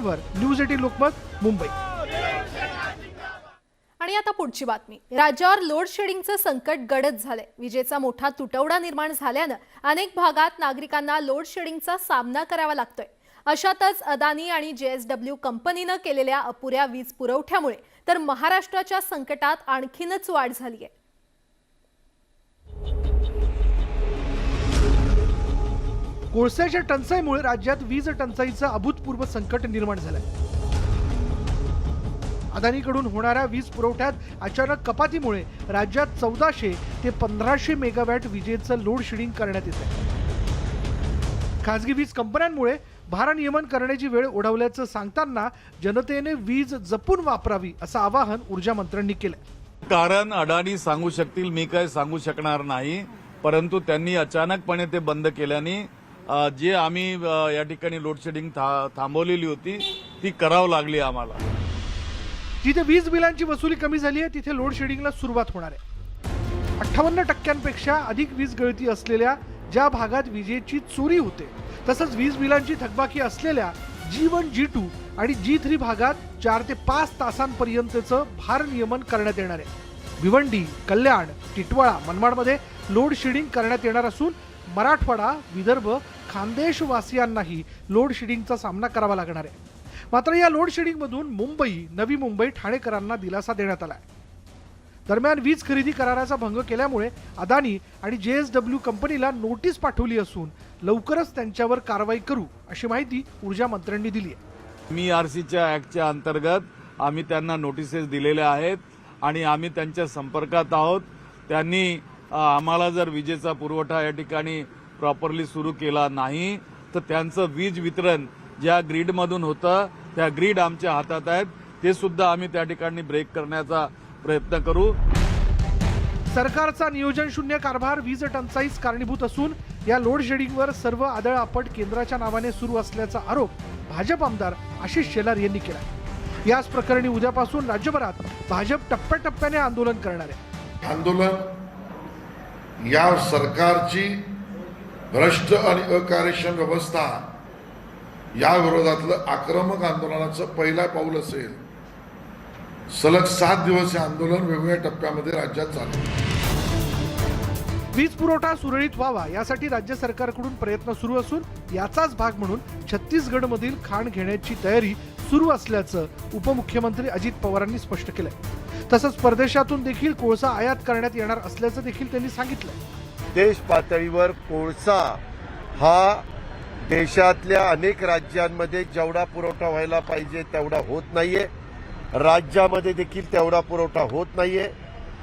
वर news eighteen Lokmat Mumbai. आणि आता पुढची बातमी. राज्यावर लोड शेडिंगचं संकट गडद झालंय. विजेचा मोठा तुटवडा निर्माण झाल्यानं अनेक भागात नागरिकांना लोड शेडिंगचा सामना करावा लागतोय. अशातच अदानी आणि जेएसडब्ल्यू कंपनीनं केलेल्या अपुऱ्या वीज पुरवठ्यामुळे तर महाराष्ट्राच्या संकटात आणखीनच वाढ झाली आहे कोळशाच्या टंचाईमुळे राज्यात वीज टंचाईचं अभूतपूर्व संकट निर्माण झालंय. अदानीकडून होणाऱ्या वीज पुरवठ्यात अचानक कपातीमुळे राज्यात चौदाशे ते पंधराशे मेगावॅट विजेचं लोड शेडिंग करण्यात येत खासगी वीज कंपन्यांमुळे भारनियमन करण्याची वेळ ओढवल्याचं सांगताना जनतेने वीज जपून वापरावी असं आवाहन ऊर्जा मंत्र्यांनी केलं कारण अडाणी सांगू शकतील मी काय सांगू शकणार नाही परंतु त्यांनी अचानकपणे ते बंद केल्याने जे आम्ही या ठिकाणी लोडशेडिंग था- थांबवलेली होती ती करावं लागली आम्हाला. जिथे वीज बिलांची वसुली कमी झाली आहे तिथे लोडशेडिंगला सुरुवात होणार आहे. अठ्ठावन्न टक्क्यांपेक्षा अधिक वीज गळती असलेल्या ज्या भागात विजेची चोरी होते तसंच वीज बिलांची थकबाकी असलेल्या जी वन जी टू आणि जी थ्री भागात चार ते पाच तासांपर्यंतचं भारनियमन करण्यात येणार आहे. भिवंडी कल्याण टिटवाळा मनमाडमध्ये लोड शेडिंग करण्यात येणार असून मराठवाडा विदर्भ खानदेशवासियांनाही लोडशेडिंगचा लोड शेडिंगचा सामना करावा लागणार आहे. मात्र या लोड शेडिंगमधून मुंबई नवी मुंबई ठाणेकरांना दिलासा देण्यात आला आहे दरम्यान वीज खरेदी कराराचा भंग केल्यामुळे अदानी आणि जे एस डब्ल्यू कंपनीला नोटीस पाठवली असून लवकरच त्यांच्यावर कारवाई करू अशी माहिती ऊर्जा मंत्र्यांनी दिली आहे. मी आर सीच्या ऍक्टच्या अंतर्गत आम्ही त्यांना नोटिसेस दिलेल्या आहेत आणि आम्ही त्यांच्या संपर्कात आहोत. त्यांनी आम्हाला जर विजेचा पुरवठा या ठिकाणी प्रॉपरली सुरू केला नाही तर त्यांचं वीज वितरण ज्या ग्रीडमधून होतं त्या ग्रीड आमच्या हातात आहेत. ते सुद्धा आम्ही त्या ठिकाणी ब्रेक करण्याचा प्रयत्न करू. सरकारचा नियोजन शून्य कारभार वीज टंचाईच कारणीभूत असून या लोड शेडिंगवर सर्व आदळ आपट केंद्राच्या नावाने सुरू असल्याचा आरोप भाजप आमदार आशिष शेलार यांनी केला याच प्रकरणी उद्यापासून राज्यभरात भाजप टप्प्याटप्प्याने आंदोलन करणार आहे. आंदोलन या सरकारची भ्रष्ट आणि अकार्यक्षम व्यवस्था या विरोधातलं आक्रमक आंदोलनाचं पहिला पाऊल असेल. सलग सात दिवस हे आंदोलन वेगवेगळ्या टप्प्यामध्ये राज्यात चालू. वीज पुरवठा सुरळीत व्हावा यासाठी राज्य सरकारकडून प्रयत्न सुरू असून याचाच भाग म्हणून छत्तीसगडमधील खाण घेण्याची तयारी सुरू असल्याचं उपमुख्यमंत्री अजित पवारांनी स्पष्ट केलंय. तसंच परदेशातून देखील कोळसा आयात करण्यात येणार असल्याचं देखील त्यांनी सांगितलंय. देश पातळीवर कोळसा हा देशातल्या अनेक राज्यांमध्ये जेवढा पुरवठा व्हायला पाहिजे तेवढा होत नाहीये. राज्यामध्ये देखील तेवढा पुरवठा होत नाहीये.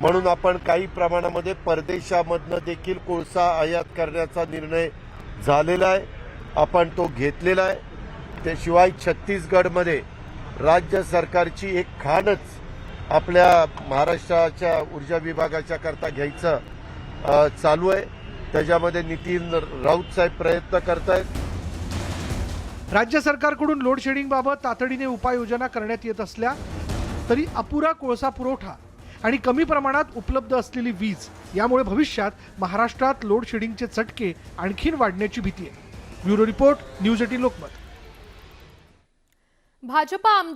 म्हणून आपण काही प्रमाणामध्ये परदेशामधनं देखील कोळसा आयात करण्याचा निर्णय झालेला आहे. आपण तो घेतलेला आहे. त्याशिवाय छत्तीसगडमध्ये राज्य सरकारची एक खाणच आपल्या महाराष्ट्राच्या ऊर्जा विभागाच्या करता घ्यायचं चालू आहे. त्याच्यामध्ये नितीन राऊत साहेब प्रयत्न करतायत. राज्य सरकारकडून लोड शेडिंग बाबत तातडीने उपाययोजना करण्यात येत असल्या तरी अपुरा कोळसा पुरवठा आणि कमी प्रमाणात उपलब्ध असलेली वीज यामुळे भविष्यात महाराष्ट्रात लोड शेडिंगचे चटके आणखीन वाढण्याची भीती आहे. Bureau report news eighteen Lokmat. Bhajpa आमदार